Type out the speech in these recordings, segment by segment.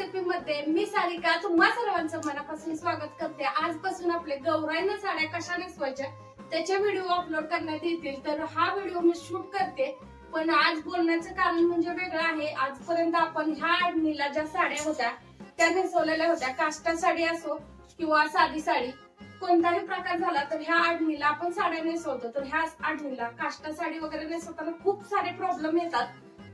Recipe मध्ये मी सारिका तुम्हा सर्वांचं मनापासून स्वागत करते. आजपासून आपले गौराईनं साड्या कशा नेसवायच्या त्याचे व्हिडिओ अपलोड करण्यात येतील. तर हा व्हिडिओ मी शूट करते. पण आज बोलण्याचं कारण म्हणजे वेगळं आहे. आजपर्यंत आपण ह्या आडणीला ज्या साड्या होत्या त्या नेसवलेल्या होत्या. काष्टा साडी असो किंवा साधी साडी कोणताही प्रकार झाला तर ह्या आडणीला आपण साड्या नेसवतो. तर ह्या आडणीला काष्टा साडी वगैरे नेसवताना खूप सारे प्रॉब्लेम येतात.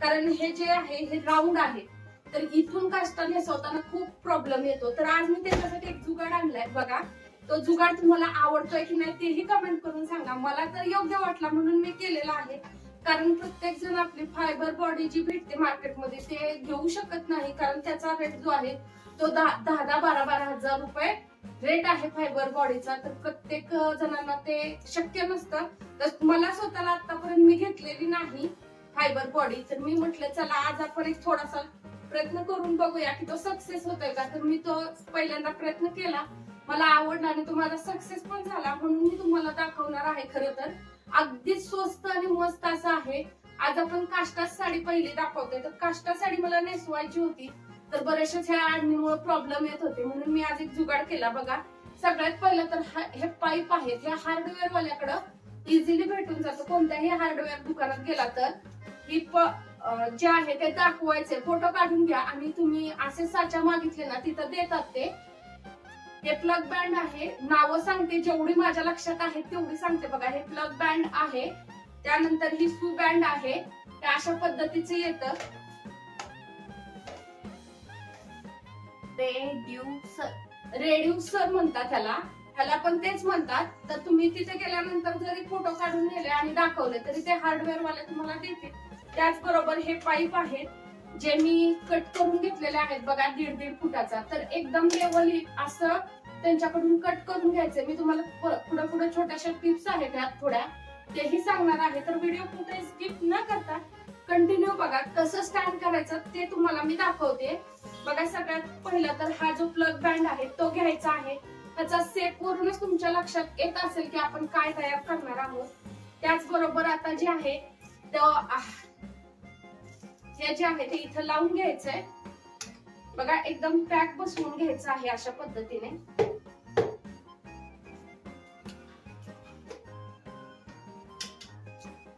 कारण हे जे आहे हे राऊंड आहे. तर इथून काष्टा नेसवताना खूप प्रॉब्लेम येतो. तर आज मी त्याच्यासाठी एक जुगाड आणलाय. बघा तो जुगाड तुम्हाला आवडतोय की नाही तेही कमेंट करून सांगा. मला तर योग्य वाटला म्हणून मी केलेला आहे. कारण प्रत्येक जण आपली फायबर बॉडी जी भेटते मार्केटमध्ये ते घेऊ शकत नाही. कारण त्याचा रेट जो आहे तो दहा दहा दहा बारा बारा हजार रुपये रेट आहे फायबर बॉडीचा तर प्रत्येक जणांना ते शक्य नसतं. तर मला स्वतःला आतापर्यंत मी घेतलेली नाही फायबर बॉडी तर मी म्हटलं चला आज आपण एक थोडासा प्रयत्न करून बघूया की तो सक्सेस होतोय का? तर मी तो पहिल्यांदा प्रयत्न केला. मला आवडला आणि तो माझा सक्सेस पण झाला म्हणून मी तुम्हाला दाखवणार आहे खरं तर. अगदीच स्वस्त आणि मस्त असं आहे. आज आपण काष्टा साडी पहिली दाखवतोय. तर काष्टा साडी मला नेसवायची होती. तर बरेचशाच ह्या आडणीमुळे प्रॉब्लेम येत होते. म्हणून मी आज एक जुगाड केला बघा. सगळ्यात पहिलं तर हे पाईप आहेत. हे हार्डवेअर वाल्याकडं इझिली भेटून जातं. कोणत्याही हार्डवेअर दुकानात गेला तर. ही जे आहे ते दाखवायचे. फोटो काढून घ्या. आणि तुम्ही असे साचा मागितले ना तिथं देतात ते. हे प्लग बँड आहे. नावं सांगते. जेवढी माझ्या लक्षात आहे तेवढी सांगते बघा. हे प्लग बँड आहे. त्यानंतर ही सू बँड आहे. ते अशा पद्धतीचं येतं. रेड्युसर रेड्युसर म्हणतात त्याला ह्याला पण तेच म्हणतात. तर तुम्ही तिथे गेल्यानंतर जरी फोटो काढून नेले आणि दाखवले तरी ते हार्डवेअर वाले तुम्हाला देतील. त्याचबरोबर हे पाईप आहेत जे मी कट करून घेतलेले आहेत बघा दीड दीड फुटाचा. तर एकदम लेवल असं त्यांच्याकडून कट करून घ्यायचे मी तुम्हाला पुढे पुढे छोट्याशा टिप्स आहेत यात थोड्या. तेही सांगणार आहे. तर व्हिडिओ कुठे स्किप न करता कंटिन्यू बघा कसं स्टँड करायचं ते तुम्हाला मी दाखवते. बघा सगळ्यात पहिला तर हा जो प्लग बँड आहे तो घ्यायचा आहे. त्याचा सेप वरूनच तुमच्या लक्षात येत असेल की आपण काय तयार करणार आहोत. त्याचबरोबर आता जे आहे हे जे आहे ते इथं लावून घ्यायचंय. बघा एकदम पॅक बसवून घ्यायचं आहे अशा पद्धतीने.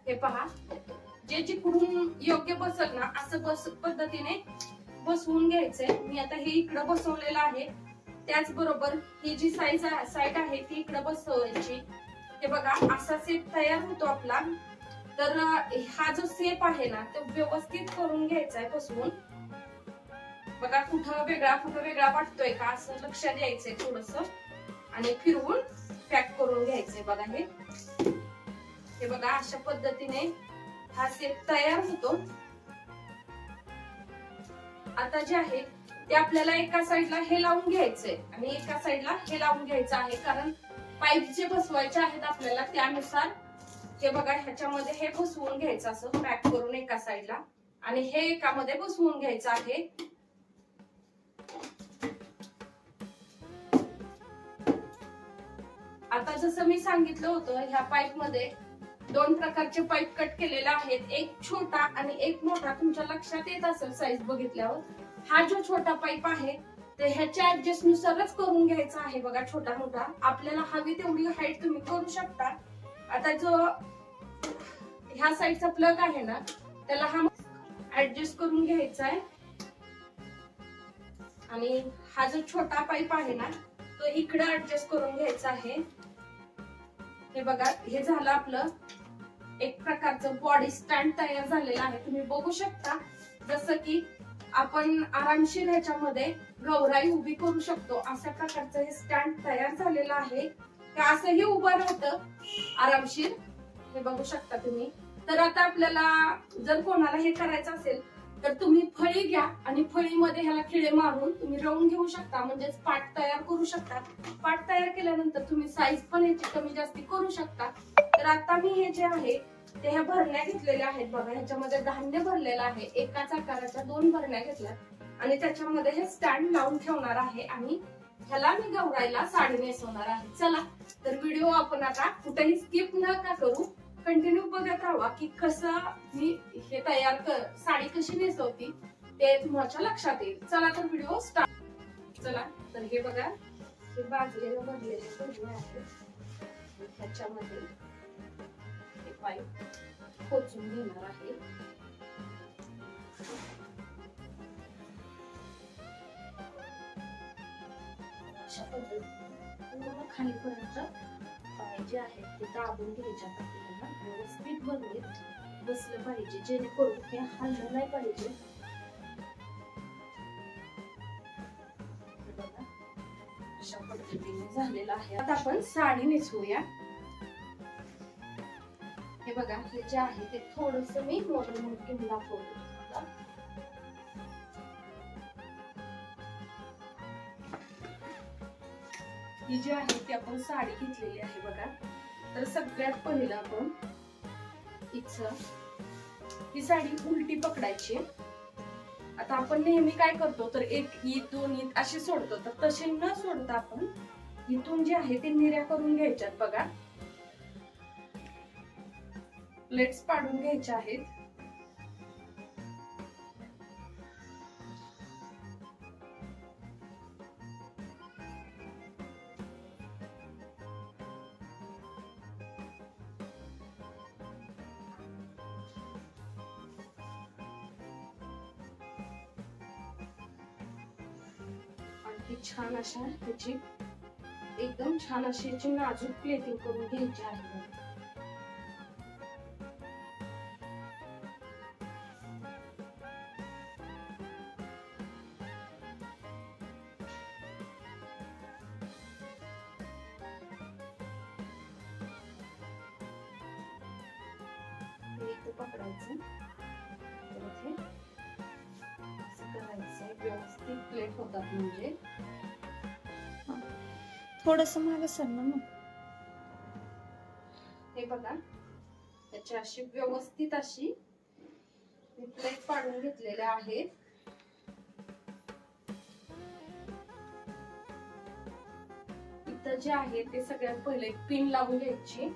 हे पहा जे जिकडून योग्य बसल ना असं बस पद्धतीने बसवून घ्यायचंय. मी आता हे इकडं बसवलेलं आहे. त्याचबरोबर ही जी साईज साईड आहे ती इकडं बसवायची. हे बघा असा सेप तयार होतो आपला. तर हा जो सेप आहे ना तो व्यवस्थित करून घ्यायचा आहे बसवून बघा कुठं वेगळा कुठं वेगळा वाटतोय का असं लक्षात द्यायचंय थोडस. आणि फिरवून पॅक करून घ्यायचंय बघा हे. हे बघा अशा पद्धतीने हा सेप तयार होतो. आता जे आहे ते आपल्याला एका साईडला हे लावून घ्यायचंय आणि एका साईडला हे लावून घ्यायचं आहे. कारण पाईप जे बसवायचे आहेत आपल्याला त्यानुसार हे बघा ह्याच्यामध्ये हे बसवून घ्यायचं असं पॅक करून एका साईडला आणि हे एकामध्ये बसवून घ्यायचं आहे. आता जसं मी सांगितलं होतं ह्या पाईपमध्ये दोन प्रकारचे पाईप कट केलेले आहेत. एक छोटा आणि एक मोठा. तुमच्या लक्षात येत असेल साईज बघितल्यावर. हा जो छोटा पाईप आहे ते ह्याच्या ऍडजस्टनुसारच करून घ्यायचा आहे. बघा छोटा मोठा आपल्याला हवी तेवढी हाईट तुम्ही करू शकता. आता जो ह्या साईडचा प्लग आहे ना त्याला हा ऍडजस्ट करून घ्यायचा आहे आणि हा जो छोटा पाईप आहे ना तो इकडे ऍडजस्ट करून घ्यायचा आहे. हे बघा हे झालं आपलं एक प्रकारचं बॉडी स्टँड तयार झालेलं आहे. तुम्ही बघू शकता जसं की आपण आरामशीर ह्याच्यामध्ये गौराई उभी करू शकतो. अशा प्रकारचं हे स्टँड तयार झालेलं आहे. हे असंही उभं राहतं? आरामशीर? हे बघू शकता तुम्ही. तर आता आपल्याला जर कोणाला हे करायचं असेल तर तुम्ही फळी घ्या आणि फळीमध्ये ह्याला खिळे मारून तुम्ही रवून घेऊ शकता. म्हणजेच पाट तयार करू शकता. पाट तयार केल्यानंतर तुम्ही साईज पण याची कमी जास्ती करू शकता. तर आता मी हे जे आहे ते ह्या भरण्या घेतलेल्या आहेत बघा. ह्याच्यामध्ये धान्य भरलेलं आहे. एकाच आकाराच्या दोन भरण्या घेतल्या आणि त्याच्यामध्ये हे स्टँड लावून ठेवणार आहे आणि ह्याला मी गौरायला साडी नेसवणार आहे. चला तर व्हिडिओ आपण आता कुठेही स्किप न का करू कंटिन्यू बघत राहा की कसं मी हे तयार कर साडी कशी नेसवती ते तुम्हाला लक्षात येईल. चला तर व्हिडिओ स्टार्ट चला तर हे बघा हे बाजरीनं भरलेले भरले ह्याच्यामध्ये हे पाईप खोचून घेणार आहे. अशा पद्धतीने पूर्ण खालीपर्यंत पाय जे आहेत ते दाबून घ्यायच्या आपल्याला व्यवस्थित बनवून बसलं पाहिजे जेणेकरून हे हल्लं नाही पाहिजे. हे अशा पद्धतीने झालेलं आहे. आता आपण साडी नेसवूया हे बघा हे जे आहे ते थोडस मी मोठं मोठं घेऊन ही जी आहे ती आपण साडी घेतलेली आहे बघा. तर सगळ्यात पहिलं आपण हिचं ही साडी उलटी पकडायची आता आपण नेहमी काय करतो तर एक ईद दोन ईद अशी सोडतो. तर तसे न सोडता आपण इथून जे आहे ते निर्या करून घ्यायच्यात बघा. प्लेट्स पाडून घ्यायच्या आहेत. अशा त्याची एकदम छान अशी याची नाजूक प्लेटिंग करून घ्यायची आहे. पकडायचं. परत हे असं करायचं व्यवस्थित प्लेट होतात म्हणजे. थोडस मागे सर ना मग. हे बघा त्याची अशी व्यवस्थित अशी प्लेट पाडून घेतलेल्या आहेत. इथं जे आहे ते सगळ्यात पहिले पिन लावून घ्यायची.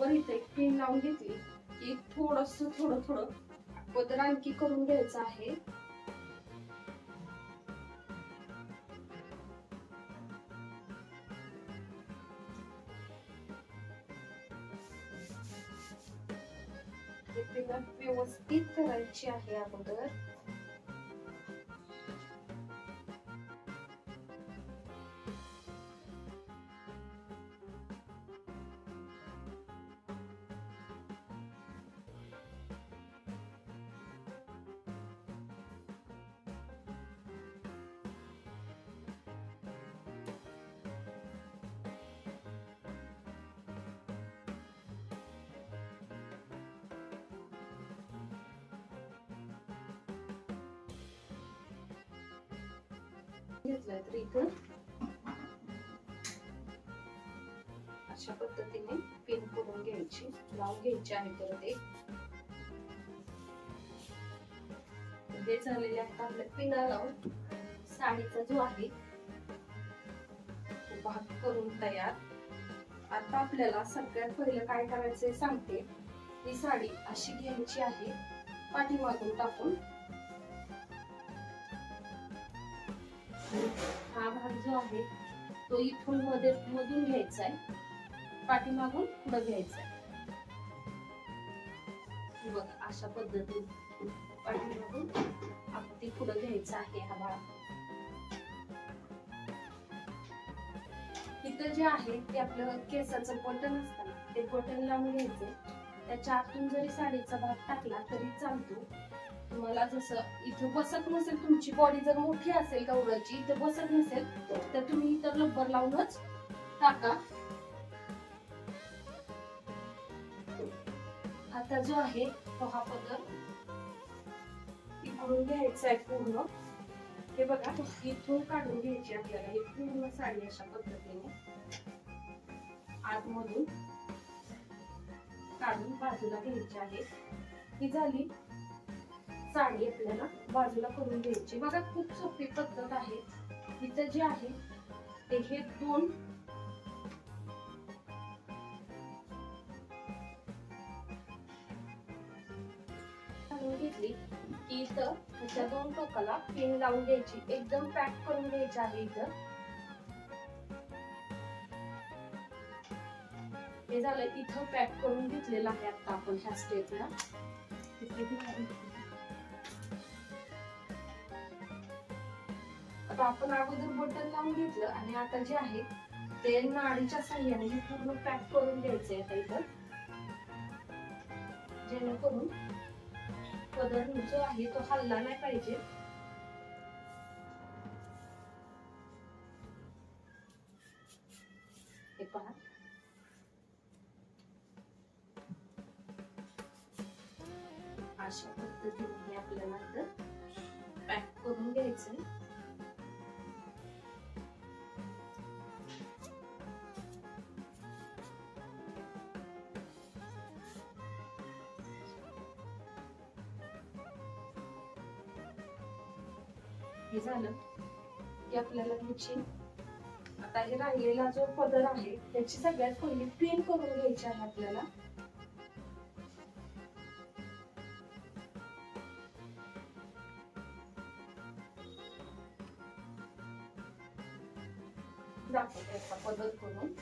बरोबर इथे एक पिन लावून घेतली की थोडस थोडं थोडं पदर आणखी करून घ्यायचं आहे. व्यवस्थित करायची आहे अगोदर. घेतलाय तर इथं. अशा पद्धतीने पिन करून घ्यायची. लावून घ्यायची आहे परत एक. हे झालेले आहेत आपल्या पिना लावून साडीचा जो आहे तो भाग करून तयार. आता आपल्याला सगळ्यात पहिलं काय करायचंय सांगते. ही साडी अशी घ्यायची आहे. पाठीमागून टाकून आहे. तो इथून मध्ये मधून घ्यायचा आहे पाठीमागून पुढे घ्यायचा आहे हे बघा अशा पद्धतीने पाठीमागून अगदी पुढे घ्यायचा आहे हा भाग इथं जे आहे ते आपलं केसाचं बटन असतं ते बटन लावून घ्यायचं त्याच्या आतून जरी साडीचा भाग टाकला तरी चालतो. तुम्हाला जसं इथं बसत नसेल तुमची बॉडी जर मोठी असेल गवळाची इथं बसत नसेल तर तुम्ही इथं लब्बर लावूनच टाका. आता जो आहे तो हा पदर इकडून घ्यायचा आहे पूर्ण. हे बघा इथून काढून घ्यायची आपल्याला. हे पूर्ण साडी अशा पद्धतीने आतमधून काढून बाजूला घ्यायची आहे. ही झाली साडी आपल्याला बाजूला करून घ्यायची. बघा खूप सोपी पद्धत आहे. इथं जे आहे ते हे दोन घेतली. की इथं त्याच्या दोन टोकाला पिन लावून घ्यायची. एकदम पॅक करून घ्यायची आहे इथं. हे झालं इथं पॅक करून घेतलेलं आहे आता आपण ह्या स्टेपला आता आपण अगोदर बटन लावून घेतलं आणि आता जे आहे ते नाडीच्या साह्याने हे पूर्ण पॅक करून घ्यायचंय आता इथं. जेणेकरून पदर जो आहे तो हल्ला नाही पाहिजे. हे पहा. अशा पद्धतीने आपल्याला पॅक करून घ्यायचंय. हे झालं. की आपल्याला ह्याची आता हे राहिलेला जो पदर आहे त्याची सगळ्यात पहिली पिन करून घ्यायची आहे आपल्याला. दाखवते पदर करून.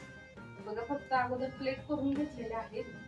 बघा फक्त अगोदर प्लेट करून घेतलेले आहेत.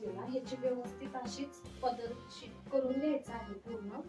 घेतलेला ह्याची व्यवस्थित अशीच पदर करून घ्यायचं आहे पूर्ण.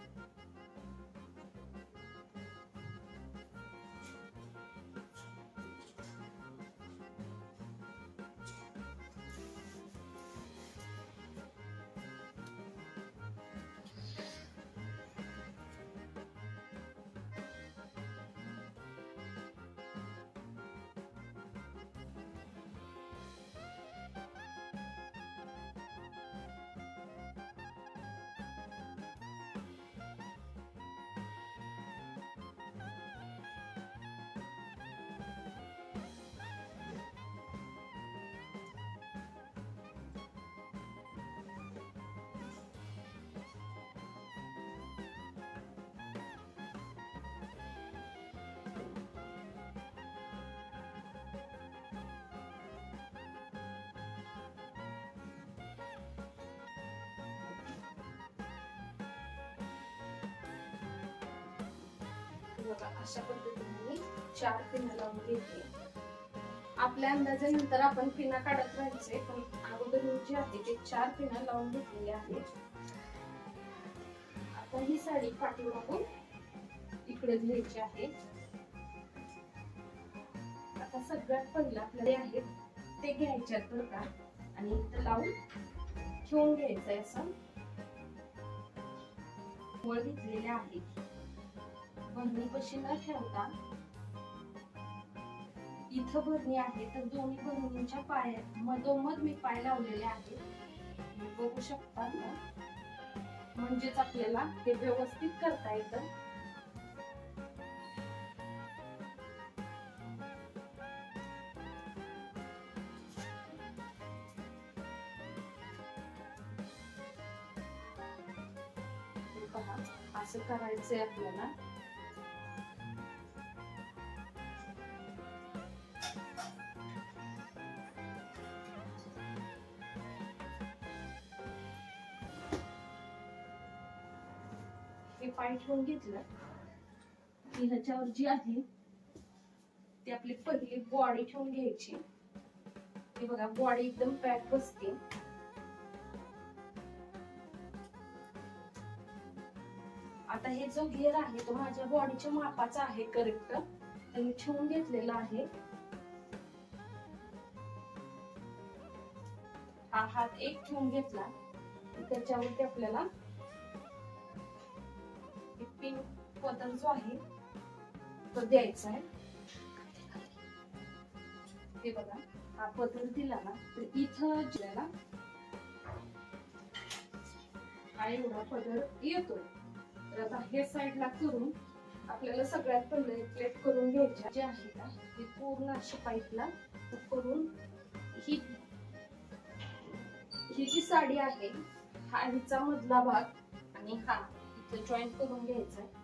बघा अशा पद्धतीने मी चार पिना लावून घेते आपल्या अंदाजानंतर आपण पिना काढत राहायचे पण अगोदर मी जे आहे ते चार पिना लावून घेतलेली आहे आता ही साडी पाठीमागून इकडे घ्यायची आहे. आता सगळ्यात पहिलं आपल्याला आहेत ते घ्यायचे आहेत बरं का. आणि इथं लावून ठेवून घ्यायचंय असं. वळ घेतलेले आहे. भरणीपाशी न ठेवता इथं भरणी आहे तर दोन्ही भरणींच्या पाया मधोमध मी पाय लावलेले आहेत. बघू शकता ना? म्हणजेच आपल्याला हे व्यवस्थित करता येतं. पहा असं करायचंय आपल्याला. पाय ठेवून घेतलं की ह्याच्यावर जी आहे ती आपली पहिली बॉडी ठेवून घ्यायची. हे बघा बॉडी एकदम पॅक बसते. आता हे जो घेर आहे तो माझ्या बॉडीच्या मापाचा आहे करेक्ट तर मी ठेवून घेतलेला आहे. हा हात एक ठेवून घेतला. त्याच्यावरती आपल्याला पदर जो आहे तो द्यायचा आहे. हे बघा हा पदर दिला ना तर इथं आपल्याला हा एवढा पदर येतोय. तर आता हे साईडला करून आपल्याला सगळ्यात पहिले प्लेट करून घ्यायच्या जे आहे ना ती पूर्ण अशी पाईपला करून ही ही जी साडी आहे हा हिचा मधला भाग आणि हा इथे जॉईंट करून घ्यायचा आहे.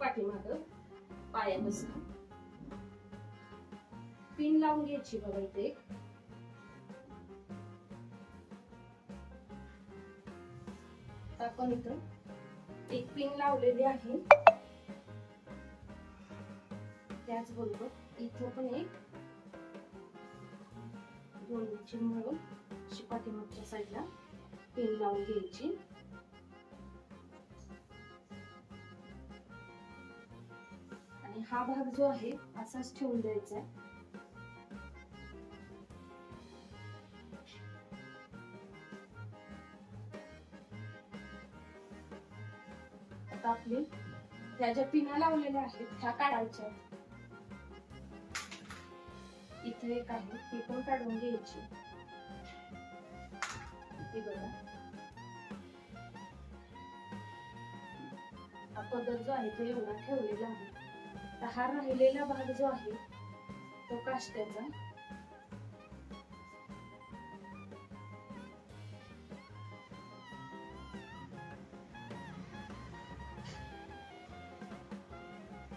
पाठीमाग पायापासून. पिन लावून घ्यायची बघा इथे आपण इथं एक पिन लावलेली आहे. त्याचबरोबर इथं पण एक. दोन्हीची मिळून पाठीमागच्या साईडला पिन लावून घ्यायची. हा भाग जो आहे असाच ठेवून द्यायचा आहे. आता आपली त्या ज्या पिना लावलेल्या आहेत ह्या काढायच्या इथे एक आहे ती पण काढून घ्यायची. ती बघा. हा पदर जो आहे तो एवढा ठेवलेला आहे. तर हा राहिलेला भाग जो आहे तो काष्ट्याचा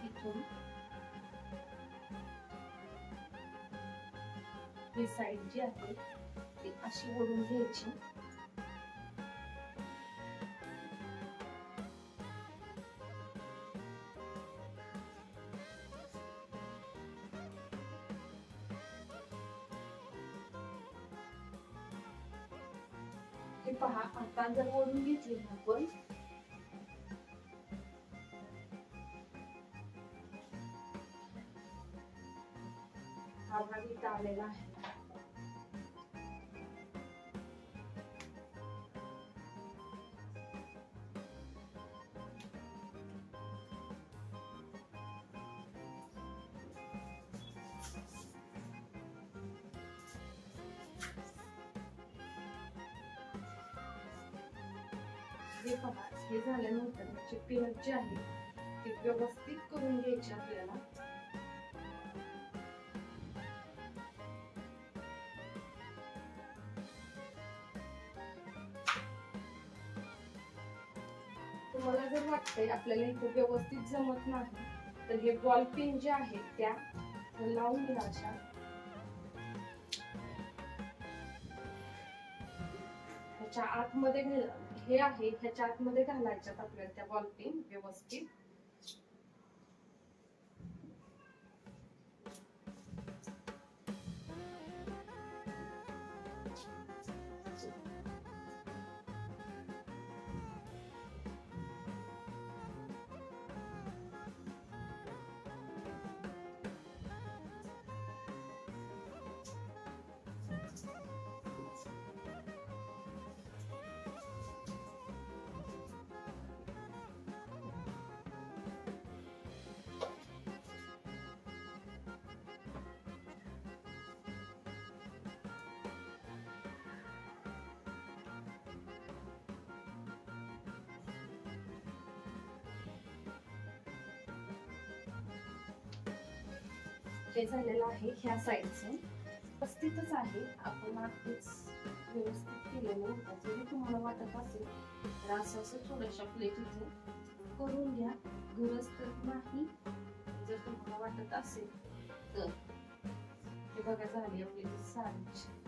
इथून ही साईड जी आहे ती अशी ओढून घ्यायची. भाग इथं आलेला आहे हे पहा हे झाल्यानंतर त्याची पिनट जी आहे ती व्यवस्थित करून घ्यायची आपल्याला ते आपल्याला इथे व्यवस्थित जमत नाही. तर हे बॉल पिन जे आहेत त्या लावून घ्यायच्या ह्याच्या आतमध्ये घाल- हे आहे ह्याच्या आतमध्ये घालायच्यात आपल्याला त्या बॉल पिन व्यवस्थित. हे झालेलं आहे ह्या साईडचं व्यवस्थितच आहे. आपण आधीच व्यवस्थित केलेलं होतं. जरी तुम्हाला वाटत असेल तर असं असं थोड्याशा प्लेट इथे करून घ्या. गरज तर नाही. जर तुम्हाला वाटत असेल तर. हे बघा झाली आपली ती साडीची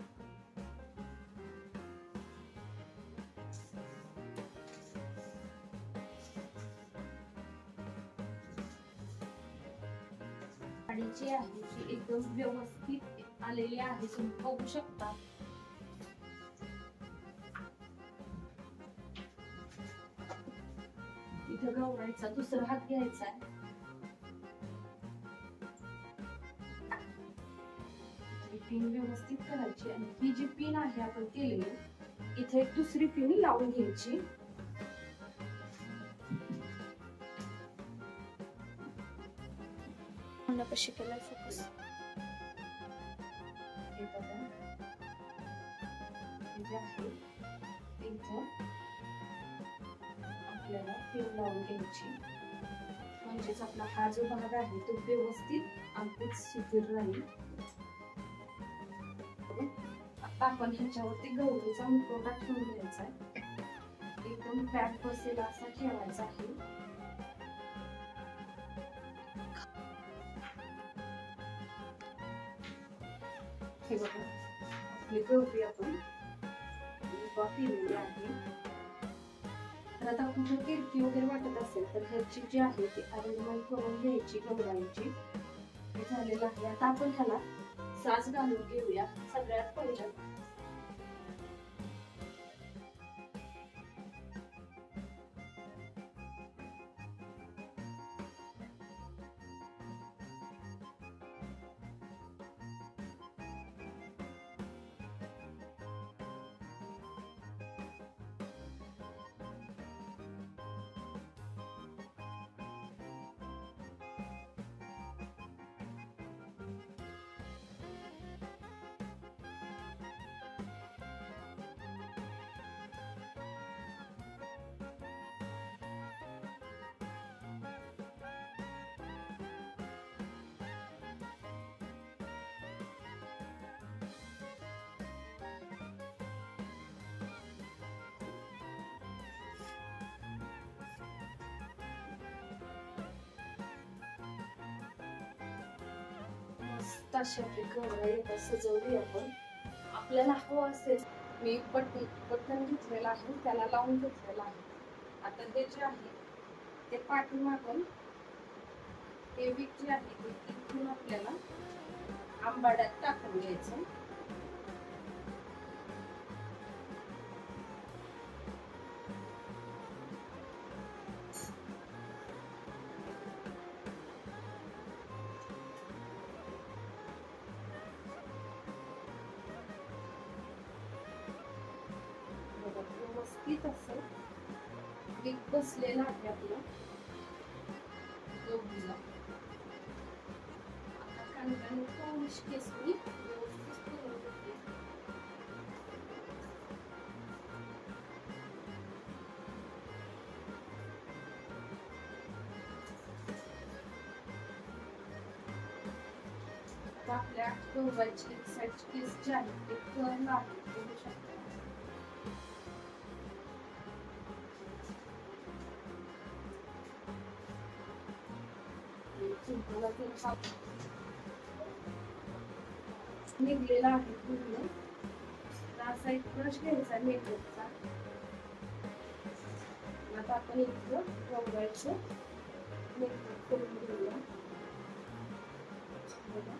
जी आहे ती एकदम व्यवस्थित आलेली आहे तुम्ही बघू शकता. इथं गवरायचा दुसरा हात घ्यायचा पिन व्यवस्थित करायची आणि ही जी पिन आहे आपण केलेली इथे एक दुसरी पिन लावून घ्यायची. तोंडापाशी केला फोकस हे बघा जे आहे इथं आपल्याला पिन लावून घ्यायची म्हणजेच आपला हा जो भाग आहे तो व्यवस्थित अगदीच सुधीर राहील आता आपण ह्याच्यावरती गौरीचा मुकोटा ठेवून घ्यायचा आहे एकदम पॅक बसेल असा ठेवायचा आहे हे बघा. आपली होती आपण. कॉफी लिहिली आहे. तर आता कुठं किरकी वगैरे वाटत असेल तर ह्याची जी आहे ती अरेंजमेंट करून घ्यायची गवरायची हे झालेलं आहे. आता आपण ह्याला साज घालून घेऊया. सगळ्यात पहिलं. मस्त अशी आपली सजवली आपण. आपल्याला हवं असेल. मी बटन बटन घेतलेलं आहे त्याला लावून घेतलेलं आहे. आता हे जे आहे ते पाठीमागून हे वीक जे आहे ते इथून आपल्याला आंबाड्यात टाकून घ्यायचं. व्यवस्थित असं. वीक बसलेलं आहे आपलं. गौरीला आता केस मी व्यवस्थित करून घेते. आता आपल्या गौराची एक साईडची केस जी आहे ते कर्ण आहे. बघू शकता. निघलेला आहे पूर्ण असा एक ब्रश घ्यायचा मेकअपचा आता आपण इथं गौरायचं मेकअप करून घेऊया. बघा.